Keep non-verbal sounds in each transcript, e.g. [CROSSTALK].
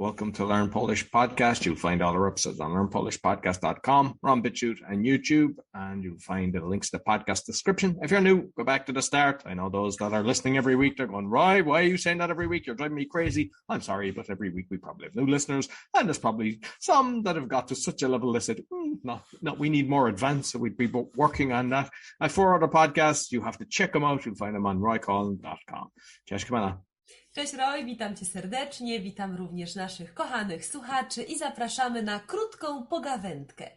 Welcome to Learn Polish Podcast. You'll find all our episodes on learnpolishpodcast.com. We're on BitChute and YouTube, and you'll find the links to the podcast description. If you're new, go back to the start. I know those that are listening every week, they're going, Right, why are you saying that every week? You're driving me crazy. I'm sorry, but every week we probably have new listeners, and there's probably some that have got to such a level they said, mm, no, no, we need more advanced, so we'd be working on that. I have four other podcasts. You have to check them out. You'll find them on roycollin.com. Cześć. Cześć Roy, witam Cię serdecznie, witam również naszych kochanych słuchaczy i zapraszamy na krótką pogawędkę.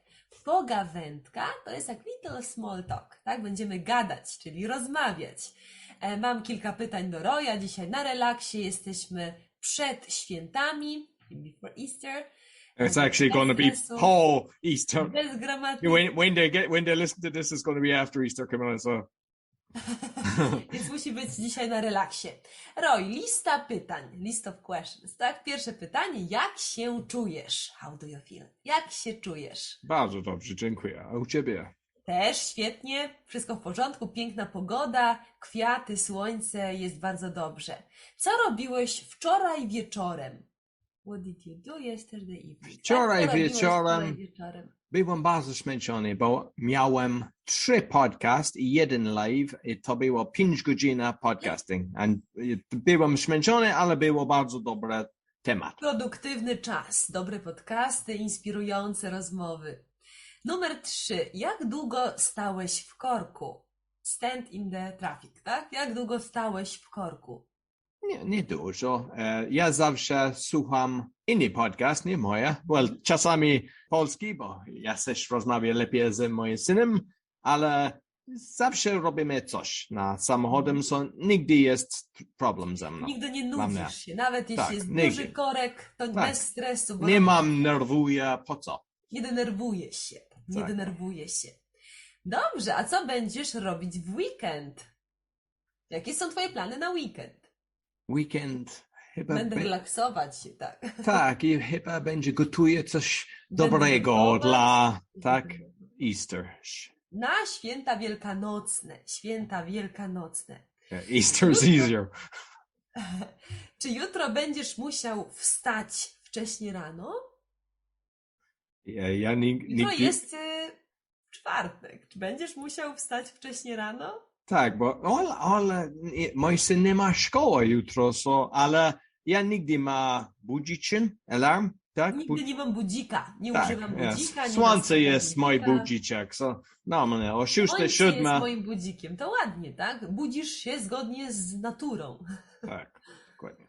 Pogawędka to jest jak little small talk, tak? Będziemy gadać, czyli rozmawiać. E, mam kilka pytań do Roya, dzisiaj na relaksie, jesteśmy przed świętami, before Easter. It's actually going to be Paul Easter. When, when they get when they listen to this, it's going to be after Easter coming on. So Więc musi być dzisiaj na relaksie. Roy, lista pytań, list of questions, tak? Pierwsze pytanie, jak się czujesz? How do you feel? Jak się czujesz? Bardzo dobrze, dziękuję. A u ciebie? Też świetnie, wszystko w porządku, piękna pogoda, kwiaty, słońce, jest bardzo dobrze. Co robiłeś wczoraj wieczorem? What did you do yesterday evening? Wczoraj Co robiłeś wieczorem? Wczoraj wieczorem? Byłem bardzo zmęczony, bo miałem trzy podcast i jeden live i to było pięć godzin podcasting. Byłem zmęczony, ale było bardzo dobry temat. Produktywny czas, dobre podcasty, inspirujące rozmowy. Numer trzy. Jak długo stałeś w korku? Stand in the traffic, tak? Jak długo stałeś w korku? Nie, nie dużo. E, Ja zawsze słucham inny podcast, nie moje. Well, czasami polski, bo ja też rozmawiam lepiej z moim synem, ale zawsze robimy coś na samochodem, so nigdy jest problem ze mną. Nigdy nie nudzisz się. Nawet jeśli Tak, jest nigdy. duży korek, to Tak. bez stresu, bo Nie mam nerwuję, po co? nie denerwujesz się. Nie Tak. denerwujesz się. Dobrze, a co będziesz robić w weekend? Jakie są twoje plany na weekend? Weekend chyba... Będę be- relaksować się, tak. Tak, i chyba będzie gotuje coś Będę dobrego gotować. dla, tak, Easter. Na święta wielkanocne. Święta wielkanocne. Easter's easier. [LAUGHS] Czy jutro będziesz musiał wstać wcześnie rano? Ja, Jutro jest y, czwartek. Czy będziesz musiał wstać wcześnie rano? Tak, bo ale, ale nie- mój syn nie ma szkoły jutro, so, ale ja nigdy ma budziczyn, alarm, tak? Nigdy nie mam budzika. Nie tak, używam jest. budzika. nie Słońce jest mój budziczek, so, no mnie, o Słońce 6, jest 7, moim budzikiem. To ładnie, tak? Budzisz się zgodnie z naturą. [LAUGHS] tak, dokładnie.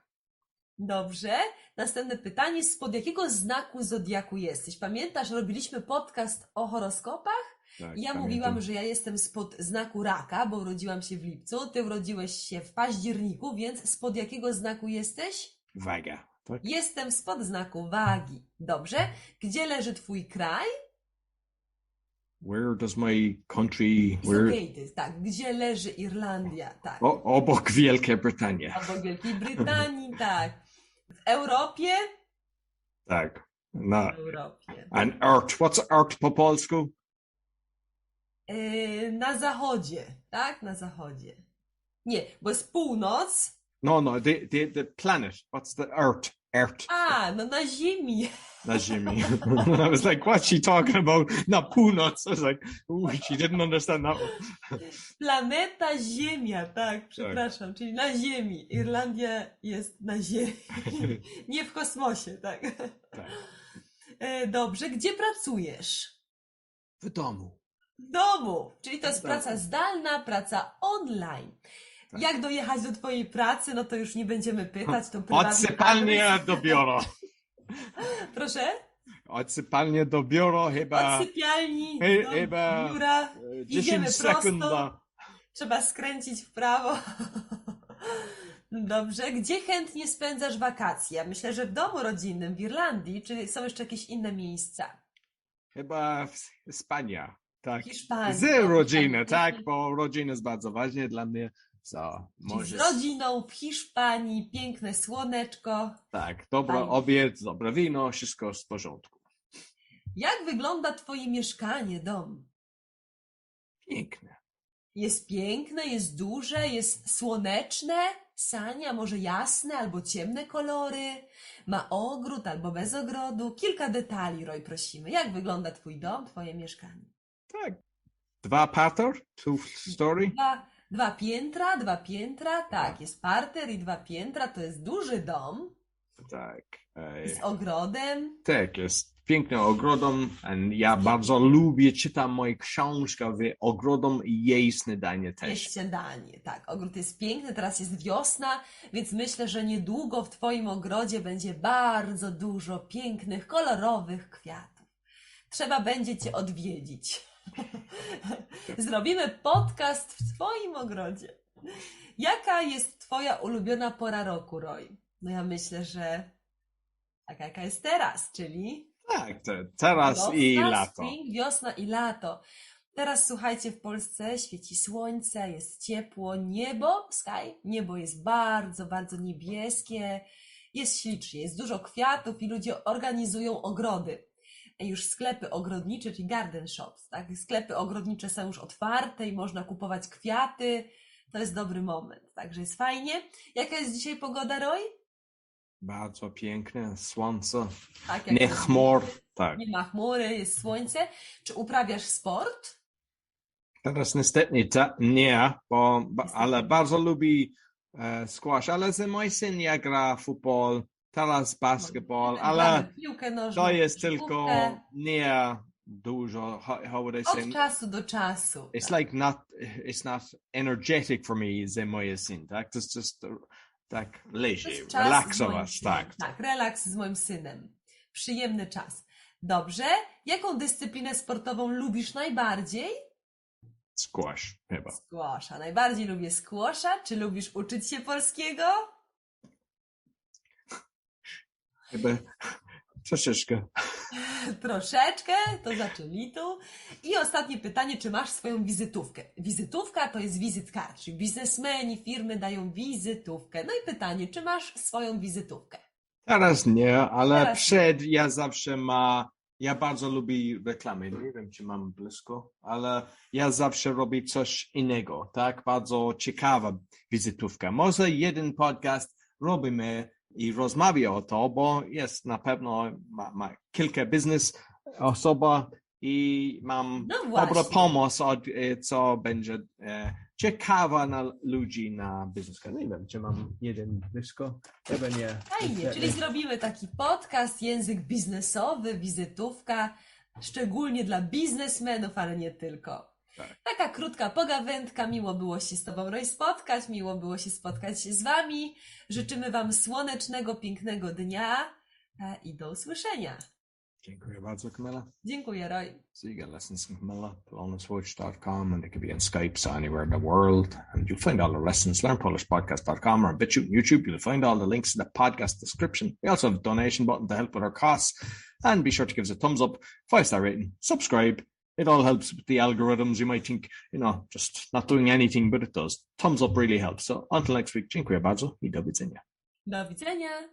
Dobrze. Następne pytanie. Spod jakiego znaku zodiaku jesteś? Pamiętasz, robiliśmy podcast o horoskopach? Tak, Ja pamiętam. mówiłam, że ja jestem spod znaku raka, bo urodziłam się w lipcu. Ty urodziłeś się w październiku, więc spod jakiego znaku jesteś? Waga, tak? Jestem spod znaku wagi. Dobrze. Gdzie leży twój kraj? Where does my country, where, Located, tak. Gdzie leży Irlandia? Tak. o, obok Wielkiej Brytanii, Albo Wielkiej [LAUGHS] Brytanii, tak. W Europie? tak, na, W Europie. and Earth, what's Earth po polsku? Yy, na zachodzie, tak? Na zachodzie. Nie, bo jest północ. No, no, the, the, the planet, what's the Earth, Earth. A, no na Ziemi. na ziemi. [LAUGHS] I was like, what's she talking about? Na północ. I was like, ooh, she didn't understand that one. Planeta Ziemia, tak, przepraszam, czyli na Ziemi. Irlandia jest na Ziemi. [LAUGHS] Nie w kosmosie, tak. Tak. E, Dobrze, gdzie pracujesz? W domu. W domu, czyli to jest praca zdalna, praca online. Tak. Jak dojechać do Twojej pracy, no to już nie będziemy pytać, to Odsypalnie adres. do biura. [LAUGHS] Proszę? Odsypalnie do biura chyba Od sypialni do chyba, biura. Idziemy 10 sekund. prosto. Trzeba skręcić w prawo. [LAUGHS] Dobrze. Gdzie chętnie spędzasz wakacje? Myślę, że w domu rodzinnym w Irlandii, czy są jeszcze jakieś inne miejsca? Chyba Hiszpania. Tak. Hiszpanii. Z rodziny, tak, bo rodzina jest bardzo ważna dla mnie. Może. z rodziną w Hiszpanii, piękne słoneczko. Tak, dobry Fajnie. obiad, dobre wino, wszystko w porządku. Jak wygląda Twoje mieszkanie, dom? Piękne. Jest piękne, jest duże, jest słoneczne, sania, może jasne albo ciemne kolory. ma ogród albo bez ogrodu. Kilka detali, Roy, prosimy. Jak wygląda Twój dom, Twoje mieszkanie? Tak. Dwa parter, two story. Dwa, dwa piętra, dwa piętra, tak, jest parter i dwa piętra, to jest duży dom Tak. z ogrodem. Tak, jest piękny ogrodom i ja bardzo lubię, czytam moje książki w ogrodom i jej śniadanie też. Jest śniadanie, tak. Ogród jest piękny, teraz jest wiosna, więc myślę, że niedługo w Twoim ogrodzie będzie bardzo dużo pięknych, kolorowych kwiatów. Trzeba będzie Cię odwiedzić. Zrobimy podcast w Twoim ogrodzie. Jaka jest Twoja ulubiona pora roku, Roy? No ja myślę, że taka jaka jest teraz, czyli Tak, te, teraz i Wiosna, lato. Spring, wiosna i lato. Teraz słuchajcie, w Polsce świeci słońce, jest ciepło, niebo, sky, niebo jest bardzo, bardzo niebieskie, jest ślicznie, jest dużo kwiatów i ludzie organizują ogrody. Już sklepy ogrodnicze, czyli garden shops, tak? Sklepy ogrodnicze są już otwarte i można kupować kwiaty. To jest dobry moment, także jest fajnie. Jaka jest dzisiaj pogoda, Roy? Bardzo piękne, słońce, Tak, jak nie chmur. Tak. Nie ma chmury, jest słońce. Czy uprawiasz sport? Teraz niestety ta, nie, bo, Niestety. ale bardzo lubi e, squash, ale ze mój syn ja gra futbol, teraz basketball, ale to jest tylko nie dużo, how, would I say, Od czasu do czasu. it's tak. like not, it's not energetic for me ze moje syn, tak? To jest just tak z relaksować, synem. tak. Tak, relaks z moim synem. Przyjemny czas. Dobrze. Jaką dyscyplinę sportową lubisz najbardziej? Squash chyba. Squasha. Najbardziej lubię squasha. Czy lubisz uczyć się polskiego? [LAUGHS] Troszeczkę. [LAUGHS] Troszeczkę, to zaczęli tu. I ostatnie pytanie, czy masz swoją wizytówkę? Wizytówka to jest wizytka, czyli biznesmeni, firmy dają wizytówkę. No i pytanie, czy masz swoją wizytówkę? Teraz nie, ale Teraz nie. przed ja zawsze ma, ja bardzo lubię reklamy, nie wiem czy mam blisko, ale ja zawsze robię coś innego, tak? Bardzo ciekawa wizytówka. Może jeden podcast robimy i rozmawia o to, bo jest na pewno ma, ma kilka biznes osoba i mam No dobrą pomoc, od, e, co będzie e, ciekawa na ludzi na biznes. Nie wiem, czy mam jeden blisko, chyba nie. Fajnie, czyli zrobimy taki podcast, język biznesowy, wizytówka, szczególnie dla biznesmenów, ale nie tylko. Tak. Taka krótka pogawędka, miło było się z Tobą, Roy, spotkać, miło było się spotkać z Wami. Życzymy Wam słonecznego, pięknego dnia e, i do usłyszenia. Dziękuję bardzo, Camilla. Dziękuję, Roy. So you get lessons from Camilla, wellnesswatch.com, and they can be on Skype, so anywhere in the world. And you'll find all the lessons, learnpolishpodcast.com or on BitChute and YouTube. You'll find all the links in the podcast description. We also have a donation button to help with our costs. And be sure to give us a thumbs up, five star rating, subscribe. It all helps with the algorithms. You might think, you know, just not doing anything, but it does. Thumbs up really helps. So until next week, dziękuję bardzo i do widzenia. Do widzenia.